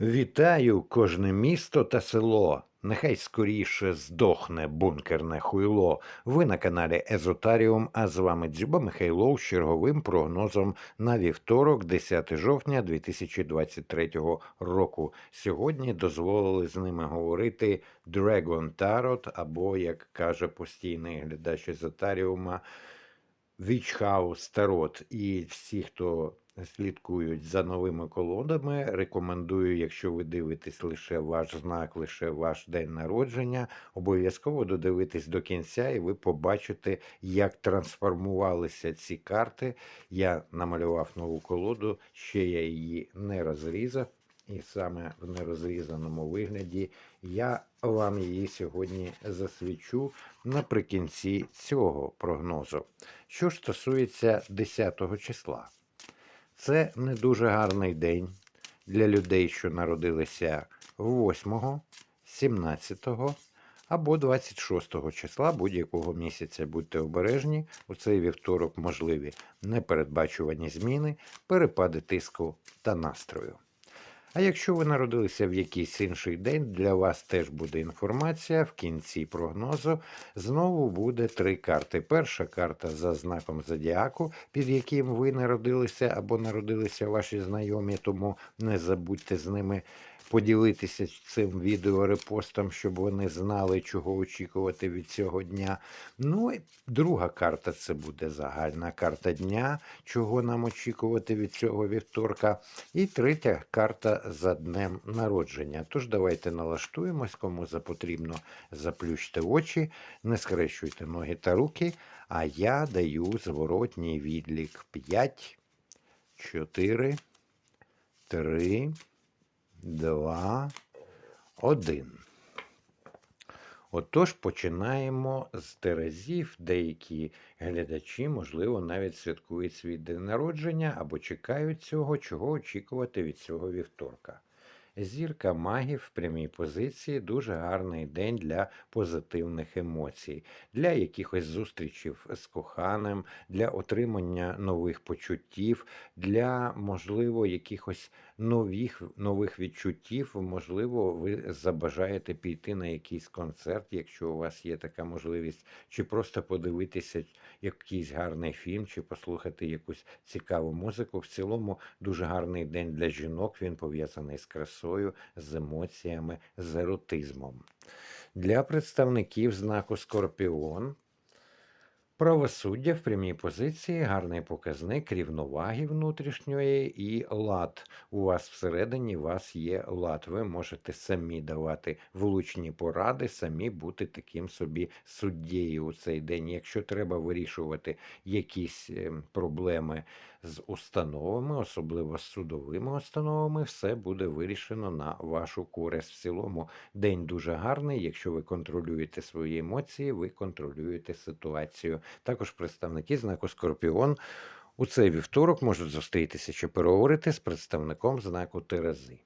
Вітаю кожне місто та село. Нехай скоріше здохне бункерне хуйло. Ви на каналі Езотаріум, а з вами Дзюба Михайлов з черговим прогнозом на вівторок, 10 жовтня 2023 року. Сьогодні дозволили з ними говорити Dragon Tarot, або, як каже постійний глядач Езотаріума, Witch House Tarot. І всі, хто слідкують за новими колодами, рекомендую, якщо ви дивитесь лише ваш знак, лише ваш день народження, обов'язково додивитись до кінця, і ви побачите, як трансформувалися ці карти. Я намалював нову колоду, ще я її не розрізав. І саме в нерозрізаному вигляді я вам її сьогодні засвічу наприкінці цього прогнозу. Що стосується 10 числа, це не дуже гарний день для людей, що народилися 8, 17 або 26 числа будь-якого місяця. Будьте обережні, у цей вівторок можливі непередбачувані зміни, перепади тиску та настрою. А якщо ви народилися в якийсь інший день, для вас теж буде інформація в кінці прогнозу. Знову буде три карти. Перша карта за знаком зодіаку, під яким ви народилися або народилися ваші знайомі, тому не забудьте з ними поділитися цим відео репостом, щоб вони знали, чого очікувати від цього дня. Ну і друга карта це буде загальна карта дня, чого нам очікувати від цього вівторка. І третя карта за днем народження. Тож давайте налаштуємось, кому за потрібно заплющте очі, не скрещуйте ноги та руки. А я даю зворотній відлік 5, 4, 3, 2, 1. Отож, починаємо з Терезів. Деякі глядачі, можливо, навіть святкують свій день народження або чекають цього, чого очікувати від цього вівторка. Зірка магів в прямій позиції дуже гарний день для позитивних емоцій, для якихось зустрічів з коханим, для отримання нових почуттів, для, можливо, якихось нових, нових відчуттів. Можливо, ви забажаєте піти на якийсь концерт, якщо у вас є така можливість, чи просто подивитися якийсь гарний фільм, чи послухати якусь цікаву музику. В цілому дуже гарний день для жінок. Він пов'язаний з красою, з емоціями, з еротизмом. Для представників знаку Скорпіон. Правосуддя в прямій позиції, гарний показник рівноваги внутрішньої і лад. У вас всередині вас є лад. Ви можете самі давати влучні поради, самі бути таким собі суддєю у цей день. Якщо треба вирішувати якісь ем, проблеми з установами, особливо з судовими установами, все буде вирішено на вашу користь. В цілому день дуже гарний. Якщо ви контролюєте свої емоції, ви контролюєте ситуацію. Також представники знаку Скорпіон у цей вівторок можуть зустрітися чи переговорити з представником знаку Терези.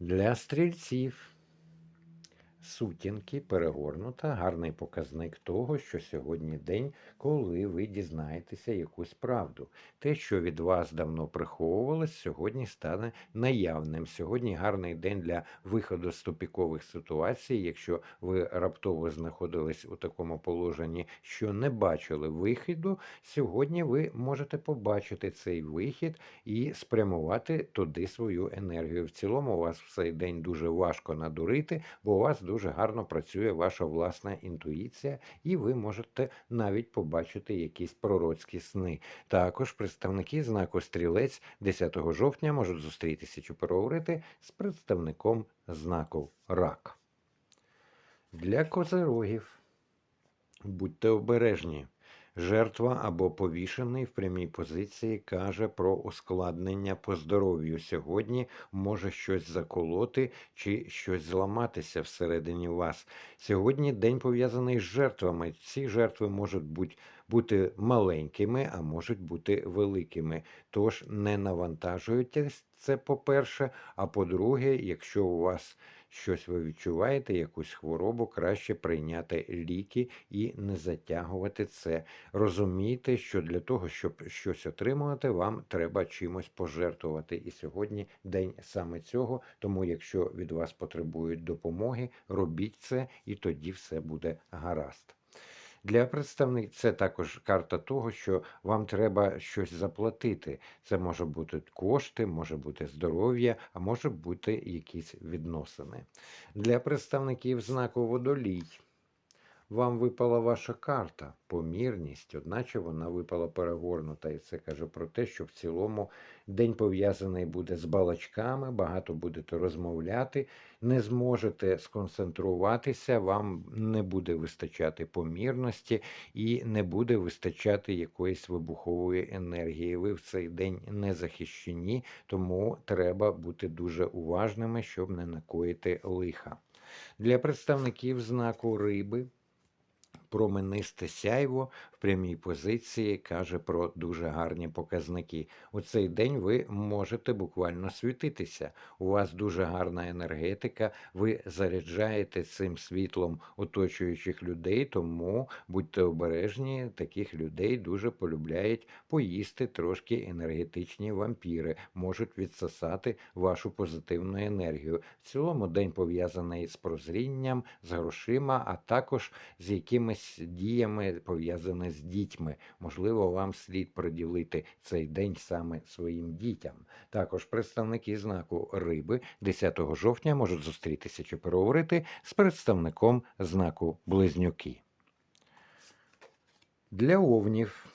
Для стрільців сутінки перегорнута, гарний показник того, що сьогодні день, коли ви дізнаєтеся якусь правду. Те, що від вас давно приховувалось, сьогодні стане наявним. Сьогодні гарний день для виходу з тупікових ситуацій, якщо ви раптово знаходились у такому положенні, що не бачили виходу. Сьогодні ви можете побачити цей вихід і спрямувати туди свою енергію. В цілому у вас в цей день дуже важко надурити, бо у вас дуже гарно працює ваша власна інтуїція, і ви можете навіть побачити якісь пророцькі сни. Також представники знаку стрілець 10 жовтня можуть зустрітися чи переговорити з представником знаку рак. Для козерогів будьте обережні. Жертва або повішений в прямій позиції каже про ускладнення по здоров'ю. Сьогодні може щось заколоти чи щось зламатися всередині вас. Сьогодні день пов'язаний з жертвами. Ці жертви можуть бути бути маленькими, а можуть бути великими. Тож не навантажуйтесь це по-перше. А по-друге, якщо у вас щось ви відчуваєте, якусь хворобу, краще прийняти ліки і не затягувати це. Розумійте, що для того, щоб щось отримувати, вам треба чимось пожертвувати. І сьогодні день саме цього. Тому, якщо від вас потребують допомоги, робіть це, і тоді все буде гаразд. Для представник це також карта того, що вам треба щось заплатити. Це може бути кошти, може бути здоров'я, а може бути якісь відносини. Для представників знаку водолій. Вам випала ваша карта, помірність, одначе вона випала перегорнута. І це каже про те, що в цілому день пов'язаний буде з балачками, багато будете розмовляти, не зможете сконцентруватися, вам не буде вистачати помірності і не буде вистачати якоїсь вибухової енергії. Ви в цей день не захищені, тому треба бути дуже уважними, щоб не накоїти лиха. Для представників знаку риби променисте сяйво в прямій позиції каже про дуже гарні показники. У цей день ви можете буквально світитися. У вас дуже гарна енергетика, ви заряджаєте цим світлом оточуючих людей, тому будьте обережні, таких людей дуже полюбляють поїсти трошки енергетичні вампіри, можуть відсосати вашу позитивну енергію. В цілому день пов'язаний з прозрінням, з грошима, а також з якимись діями пов'язані з дітьми. Можливо, вам слід приділити цей день саме своїм дітям. Також представники знаку риби 10 жовтня можуть зустрітися чи переговорити з представником знаку близнюки. Для овнів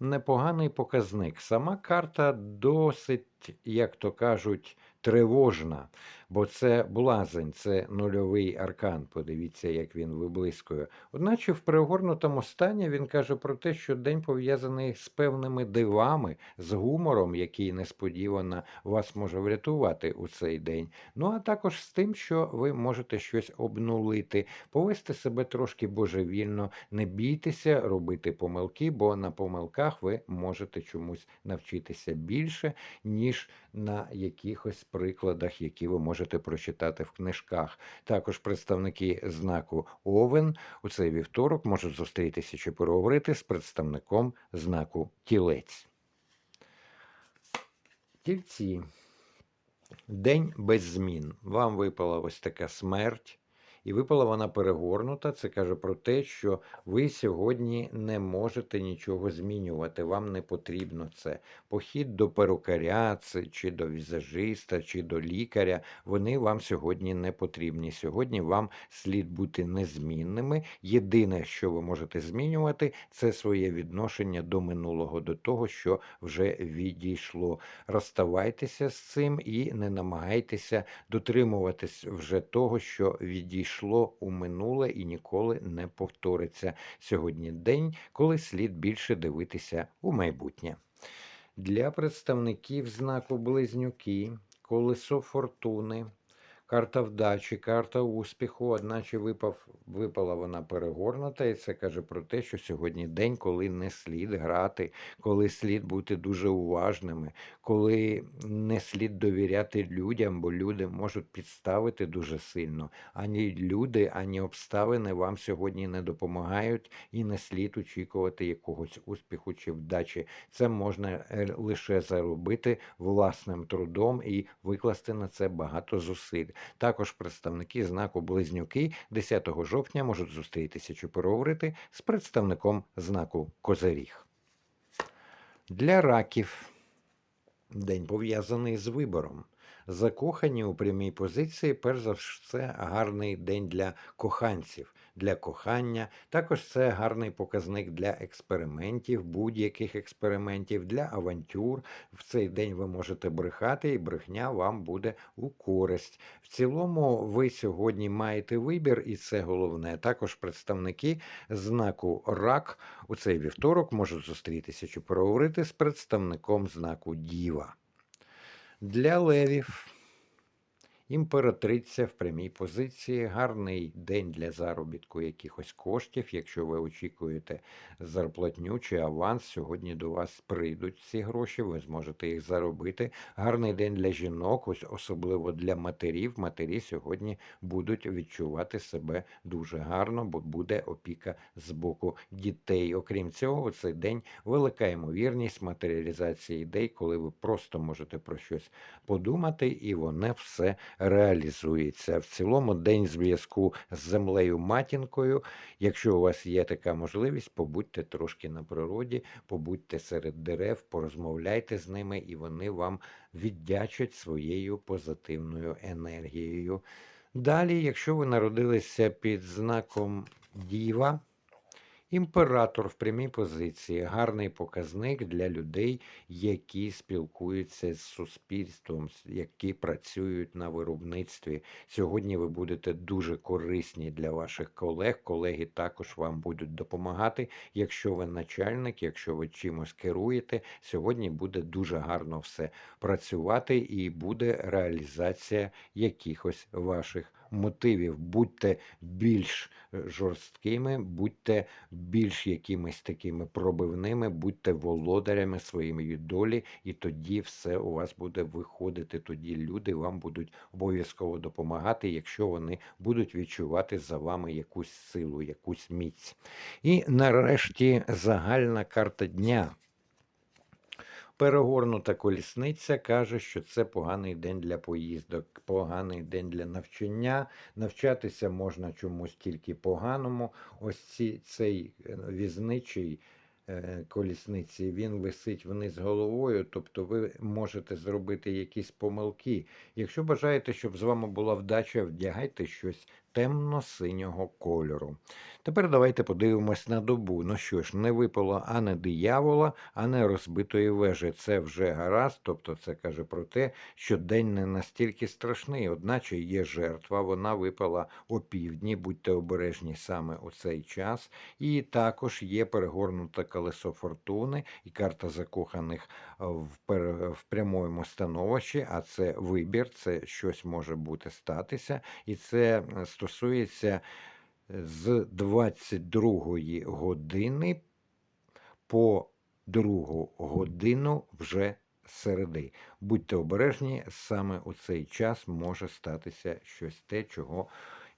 непоганий показник. Сама карта досить, як то кажуть, тривожна, бо це блазень, це нульовий аркан. Подивіться, як він виблискує. Одначе в перегорнутому стані він каже про те, що день пов'язаний з певними дивами, з гумором, який несподівано вас може врятувати у цей день. Ну а також з тим, що ви можете щось обнулити, повести себе трошки божевільно, не бійтеся робити помилки, бо на помилках ви можете чомусь навчитися більше, ніж на якихось прикладах, які ви можете прочитати в книжках. Також представники знаку Овен у цей вівторок можуть зустрітися чи переговорити з представником знаку Тілець. Тільці. День без змін. Вам випала ось така смерть. І випала вона перегорнута. Це каже про те, що ви сьогодні не можете нічого змінювати. Вам не потрібно це. Похід до перукаря, чи до візажиста, чи до лікаря. Вони вам сьогодні не потрібні. Сьогодні вам слід бути незмінними. Єдине, що ви можете змінювати, це своє відношення до минулого, до того, що вже відійшло. Розставайтеся з цим і не намагайтеся дотримуватись вже того, що відійшло пішло у минуле і ніколи не повториться. Сьогодні день, коли слід більше дивитися у майбутнє. Для представників знаку Близнюки, колесо фортуни. Карта вдачі, карта успіху, одначе випав, випала вона перегорнута, і це каже про те, що сьогодні день, коли не слід грати, коли слід бути дуже уважними, коли не слід довіряти людям, бо люди можуть підставити дуже сильно. Ані люди, ані обставини вам сьогодні не допомагають і не слід очікувати якогось успіху чи вдачі. Це можна е, лише заробити власним трудом і викласти на це багато зусиль. Також представники знаку Близнюки 10 жовтня можуть зустрітися чи переговорити з представником знаку Козиріг. Для раків день пов'язаний з вибором. Закохані у прямій позиції, перш за все, гарний день для коханців для кохання. Також це гарний показник для експериментів, будь-яких експериментів, для авантюр. В цей день ви можете брехати, і брехня вам буде у користь. В цілому, ви сьогодні маєте вибір, і це головне. Також представники знаку рак у цей вівторок можуть зустрітися чи переговорити з представником знаку Діва. Для левів Імператриця в прямій позиції, гарний день для заробітку якихось коштів. Якщо ви очікуєте зарплатню чи аванс, сьогодні до вас прийдуть ці гроші, ви зможете їх заробити. Гарний день для жінок, ось особливо для матерів. Матері сьогодні будуть відчувати себе дуже гарно, бо буде опіка з боку дітей. Окрім цього, у цей день велика ймовірність матеріалізації ідей, коли ви просто можете про щось подумати, і воно все реалізується. В цілому день зв'язку з землею матінкою. Якщо у вас є така можливість, побудьте трошки на природі, побудьте серед дерев, порозмовляйте з ними, і вони вам віддячать своєю позитивною енергією. Далі, якщо ви народилися під знаком Діва, імператор в прямій позиції гарний показник для людей, які спілкуються з суспільством, які працюють на виробництві. Сьогодні ви будете дуже корисні для ваших колег. Колеги також вам будуть допомагати. Якщо ви начальник, якщо ви чимось керуєте, сьогодні буде дуже гарно все працювати і буде реалізація якихось ваших мотивів. Будьте більш е, жорсткими, будьте більш якимись такими пробивними, будьте володарями своєї долі, і тоді все у вас буде виходити. Тоді люди вам будуть обов'язково допомагати, якщо вони будуть відчувати за вами якусь силу, якусь міць. І нарешті загальна карта дня. Перегорнута колісниця каже, що це поганий день для поїздок, поганий день для навчання. Навчатися можна чомусь тільки поганому. Ось ці, цей е, візничий е, колісниці він висить вниз головою, тобто ви можете зробити якісь помилки. Якщо бажаєте, щоб з вами була вдача, вдягайте щось темно-синього кольору. Тепер давайте подивимось на добу. Ну що ж, не випало а не диявола, а не розбитої вежі. Це вже гаразд, тобто це каже про те, що день не настільки страшний, одначе є жертва, вона випала о півдні, будьте обережні саме у цей час. І також є перегорнуте колесо фортуни і карта закоханих в, пер... в прямому становищі, а це вибір, це щось може бути статися, і це е, стосується з 22 години по другу годину вже середи. Будьте обережні, саме у цей час може статися щось те, чого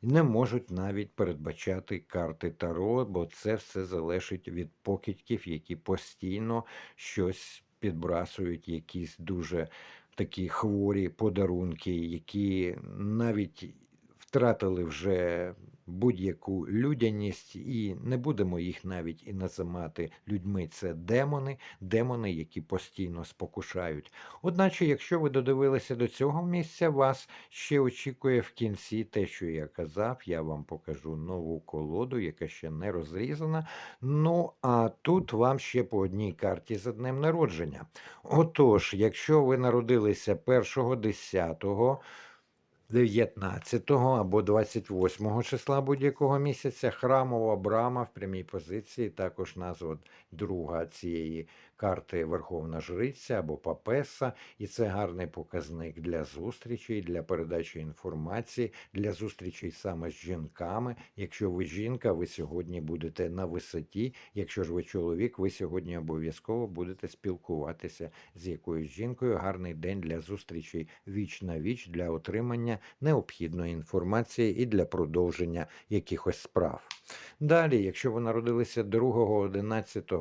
не можуть навіть передбачати карти Таро, бо це все залежить від покидьків, які постійно щось підбрасують, якісь дуже такі хворі подарунки, які навіть втратили вже будь-яку людяність, і не будемо їх навіть і називати людьми. Це демони, демони, які постійно спокушають. Одначе, якщо ви додивилися до цього місця, вас ще очікує в кінці те, що я казав. Я вам покажу нову колоду, яка ще не розрізана. Ну а тут вам ще по одній карті за днем народження. Отож, якщо ви народилися 1, 10, 19 або 28 числа будь-якого місяця. Храмова брама в прямій позиції, також назва друга цієї карти Верховна Жриця або Папеса, і це гарний показник для зустрічей, для передачі інформації, для зустрічей саме з жінками. Якщо ви жінка, ви сьогодні будете на висоті. Якщо ж ви чоловік, ви сьогодні обов'язково будете спілкуватися з якоюсь жінкою. Гарний день для зустрічей віч на віч, для отримання необхідної інформації і для продовження якихось справ. Далі, якщо ви народилися 2, 11,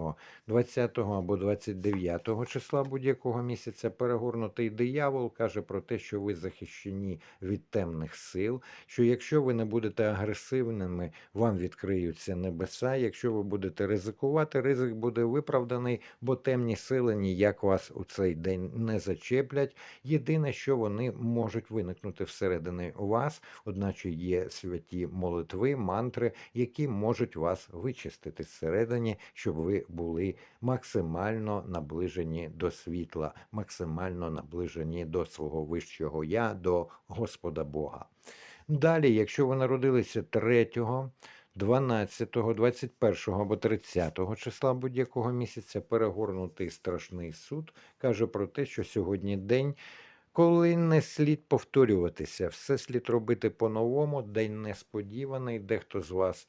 20 або 29 числа будь-якого місяця, перегорнутий диявол каже про те, що ви захищені від темних сил, що якщо ви не будете агресивними, вам відкриються небеса. Якщо ви будете ризикувати, ризик буде виправданий, бо темні сили ніяк вас у цей день не зачеплять. Єдине, що вони можуть виникнути всередині вас, одначе є святі молитви, мантри, які можуть вас вичистити зсередині, щоб ви були максимально наближені до світла, максимально наближені до свого вищого я, до Господа Бога. Далі, якщо ви народилися 3, 12, 21 або 30 числа будь-якого місяця, перегорнутий страшний суд каже про те, що сьогодні день коли не слід повторюватися, все слід робити по-новому, день несподіваний, дехто з вас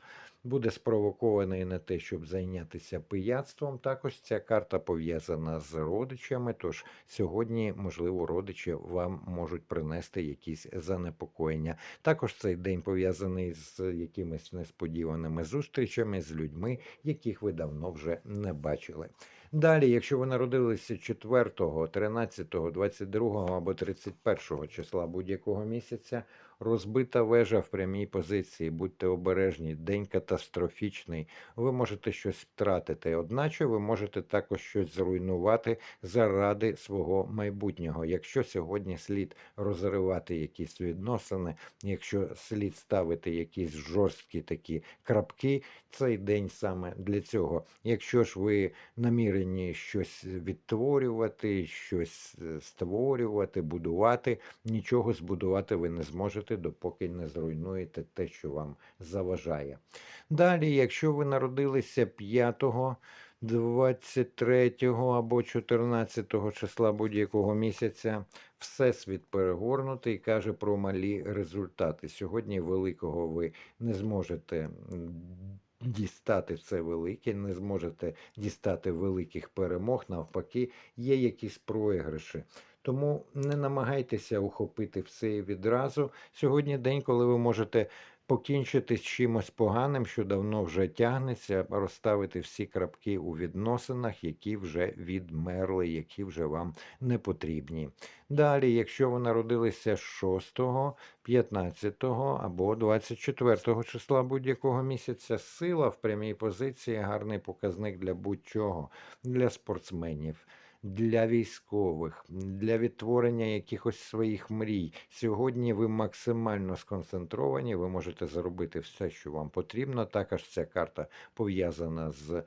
буде спровокований на те, щоб зайнятися пияцтвом. Також ця карта пов'язана з родичами, тож сьогодні, можливо, родичі вам можуть принести якісь занепокоєння. Також цей день пов'язаний з якимись несподіваними зустрічами з людьми, яких ви давно вже не бачили. Далі, якщо ви народилися 4, 13, 22 або 31 числа будь-якого місяця, розбита вежа в прямій позиції, будьте обережні, день катастрофічний, ви можете щось втратити, одначе ви можете також щось зруйнувати заради свого майбутнього. Якщо сьогодні слід розривати якісь відносини, якщо слід ставити якісь жорсткі такі крапки, цей день саме для цього. Якщо ж ви намірені щось відтворювати, щось е, створювати, будувати, нічого збудувати ви не зможете, допоки не зруйнуєте те, що вам заважає. Далі, якщо ви народилися 5, 23 або 14 числа будь-якого місяця, Всесвіт перегорнутий і каже про малі результати. Сьогодні великого ви не зможете дістати все велике, не зможете дістати великих перемог. Навпаки, є якісь програші. Тому не намагайтеся ухопити все відразу. Сьогодні день, коли ви можете покінчити з чимось поганим, що давно вже тягнеться, розставити всі крапки у відносинах, які вже відмерли, які вже вам не потрібні. Далі, якщо ви народилися 6, 15 або 24 числа будь-якого місяця, сила в прямій позиції гарний показник для будь-чого, для спортсменів. Для військових, для відтворення якихось своїх мрій. Сьогодні ви максимально сконцентровані, ви можете зробити все, що вам потрібно. Також ця карта пов'язана з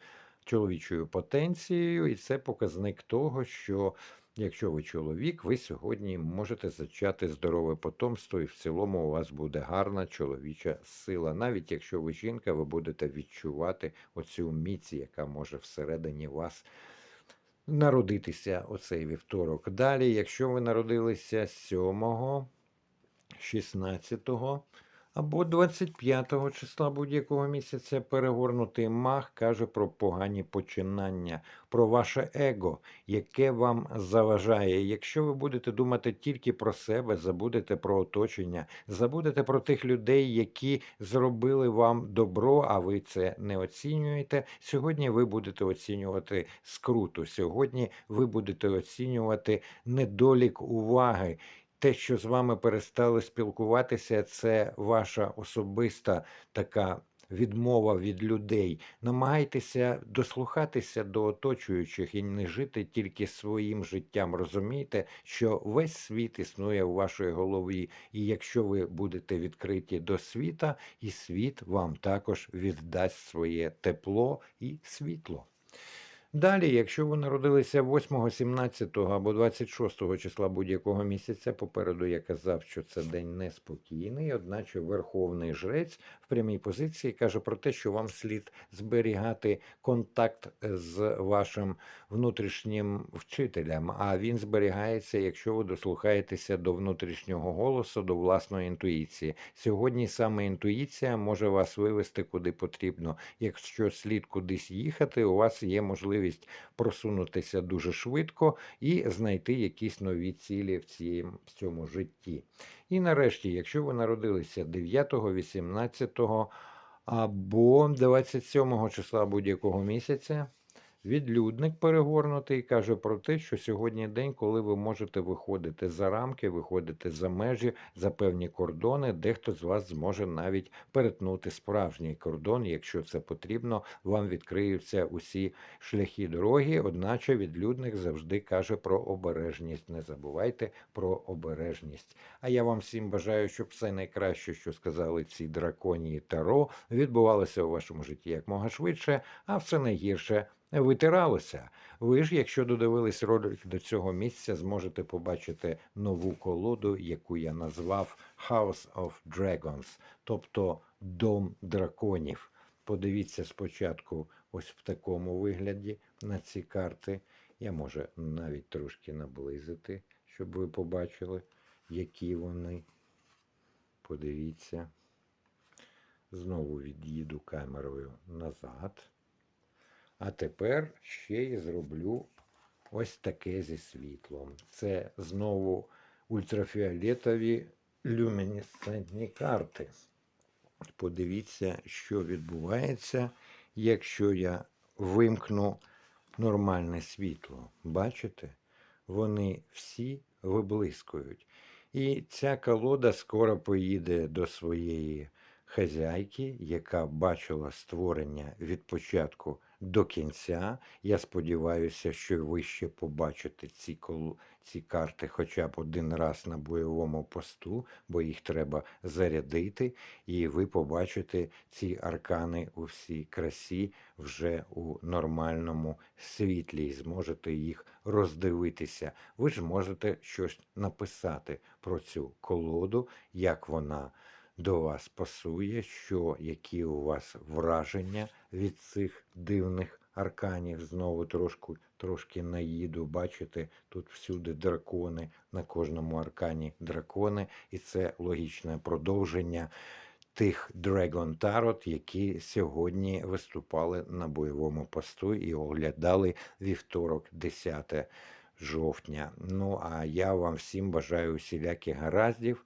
чоловічою потенцією, і це показник того, що якщо ви чоловік, ви сьогодні можете зачати здорове потомство, і в цілому у вас буде гарна чоловіча сила. Навіть якщо ви жінка, ви будете відчувати оцю міць, яка може всередині вас народитися оцей вівторок. Далі, якщо ви народилися 7, 16 або 25 числа будь-якого місяця, перегорнутий маг каже про погані починання, про ваше его, яке вам заважає. Якщо ви будете думати тільки про себе, забудете про оточення, забудете про тих людей, які зробили вам добро, а ви це не оцінюєте. Сьогодні ви будете оцінювати скруту. Сьогодні ви будете оцінювати недолік уваги. Те, що з вами перестали спілкуватися, це ваша особиста така відмова від людей. Намагайтеся дослухатися до оточуючих і не жити тільки своїм життям. Розумійте, що весь світ існує в вашій голові, і якщо ви будете відкриті до світа, і світ вам також віддасть своє тепло і світло. Далі, якщо ви народилися 8, 17 або 26 числа будь-якого місяця, попереду я казав, що це день неспокійний, одначе Верховний Жрець в прямій позиції каже про те, що вам слід зберігати контакт з вашим внутрішнім вчителем, а він зберігається, якщо ви дослухаєтеся до внутрішнього голосу, до власної інтуїції. Сьогодні саме інтуїція може вас вивести куди потрібно. Якщо слід кудись їхати, у вас є можливість просунутися дуже швидко і знайти якісь нові цілі в цьому житті. І нарешті, якщо ви народилися 9, 18 або 27 числа будь-якого місяця, Відлюдник перегорнутий каже про те, що сьогодні день, коли ви можете виходити за рамки, виходити за межі, за певні кордони. Дехто з вас зможе навіть перетнути справжній кордон, якщо це потрібно, вам відкриються усі шляхи дороги. Одначе відлюдник завжди каже про обережність. Не забувайте про обережність. А я вам всім бажаю, щоб все найкраще, що сказали ці драконії Таро, відбувалося у вашому житті якмога швидше, а все найгірше витиралося. Ви ж, якщо додивились ролик до цього місця, зможете побачити нову колоду, яку я назвав House of Dragons, тобто Дом драконів. Подивіться спочатку ось в такому вигляді на ці карти. Я можу навіть трошки наблизити, щоб ви побачили, які вони. Подивіться. Знову від'їду камерою назад. А тепер ще й зроблю ось таке зі світлом. Це знову ультрафіолетові люмінесцентні карти. Подивіться, що відбувається, якщо я вимкну нормальне світло. Бачите? Вони всі виблискують. І ця колода скоро поїде до своєї хазяйки, яка бачила створення від початку до кінця. Я сподіваюся, що ви ще побачите ці, ці карти хоча б один раз на бойовому посту, бо їх треба зарядити, і ви побачите ці аркани у всій красі вже у нормальному світлі і зможете їх роздивитися. Ви ж можете щось написати про цю колоду, як вона до вас пасує, що які у вас враження від цих дивних арканів. Знову трошку, трошки наїду. Бачите, тут всюди дракони, на кожному аркані дракони, і це логічне продовження тих Dragon Tarot, які сьогодні виступали на бойовому посту і оглядали вівторок, 10 жовтня. Ну а я вам всім бажаю усіляких гараздів.